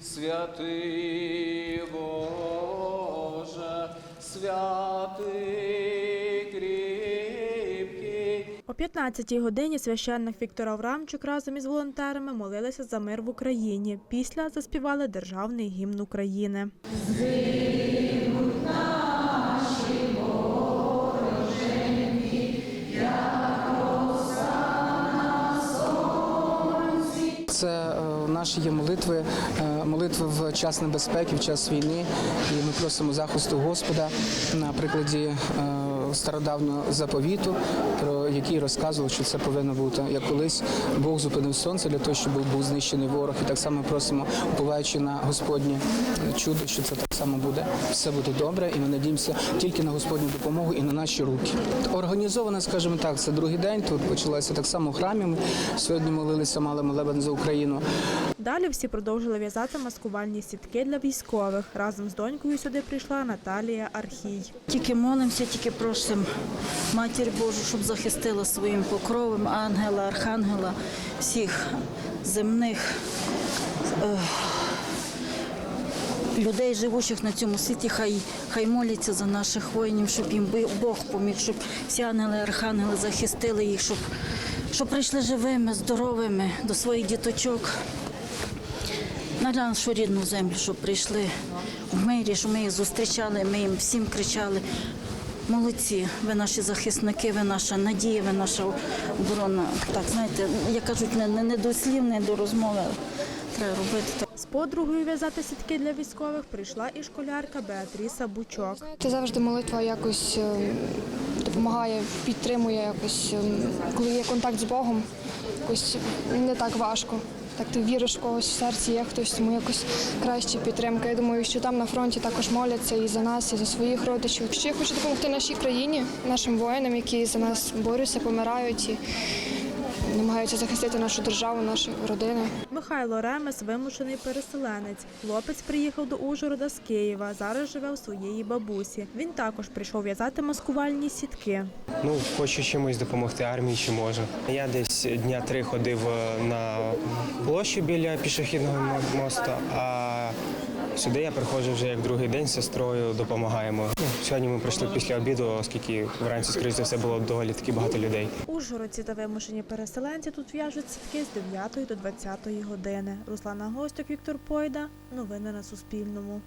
святий Боже, святий кріпкий. О 15-й годині священник Віктор Аврамчук разом із волонтерами молилися за мир в Україні. Після заспівали державний гімн України. Це наші є молитви, е, молитви в час небезпеки, в час війни. І ми просимо захисту Господа на прикладі е, стародавнього заповіту, про який розказував, що це повинно бути як колись Бог зупинив сонце для того, щоб був знищений ворог. І так само просимо, уповаючи на Господнє чудо, що це так само буде. Все буде добре, і ми надіємося тільки на Господню допомогу і на наші руки. Організовано, скажімо так, це другий день. Тут почалося так само в храмі. Ми сьогодні молилися, мали молебен за Україну. Далі всі продовжили в'язати маскувальні сітки для військових. Разом з донькою сюди прийшла Наталія Архій. Тільки молимося, тільки просимо Матір Божу, щоб захистила своїм покровом ангела, архангела, всіх земних е, людей, живучих на цьому світі, хай, хай моляться за наших воїнів, щоб їм Бог поміг, щоб всі ангели, архангели захистили їх, щоб, щоб прийшли живими, здоровими до своїх діточок. На нашу рідну землю, щоб прийшли в мирі, щоб ми їх зустрічали, ми їм всім кричали. Молодці, ви наші захисники, ви наша надія, ви наша оборона. Так, знаєте, як кажуть, не, не, не до слів, не до розмови. Треба робити так. З подругою в'язати сітки для військових прийшла і школярка Беатріса Бучок. Це завжди молитва якось е, допомагає, підтримує якось, е, коли є контакт з Богом, якось не так важко. Так ти віриш в когось в серці, є хтось, тому якось краще підтримка. Я думаю, що там на фронті також моляться і за нас, і за своїх родичів. Ще я хочу допомогти нашій країні, нашим воїнам, які за нас борються, помирають і намагаються захистити нашу державу, наші родини. Михайло Ремес вимушений переселенець. Хлопець приїхав до Ужгорода з Києва. Зараз живе у своєї бабусі. Він також прийшов в'язати маскувальні сітки. Ну, хочу чимось допомогти армії, чи можу. Я десь дня три ходив е, на площу біля пішохідного мосту, а сюди я приходжу вже як другий день з сестрою, допомагаємо. Ну, сьогодні ми прийшли після обіду, оскільки вранці, скоріш за все, було доволі таки багато людей. Ужгородці та вимушені переселенці тут в'яжуть сітки з 9 до 20 години. Руслана Гостюк, Віктор Пойда. Новини на Суспільному.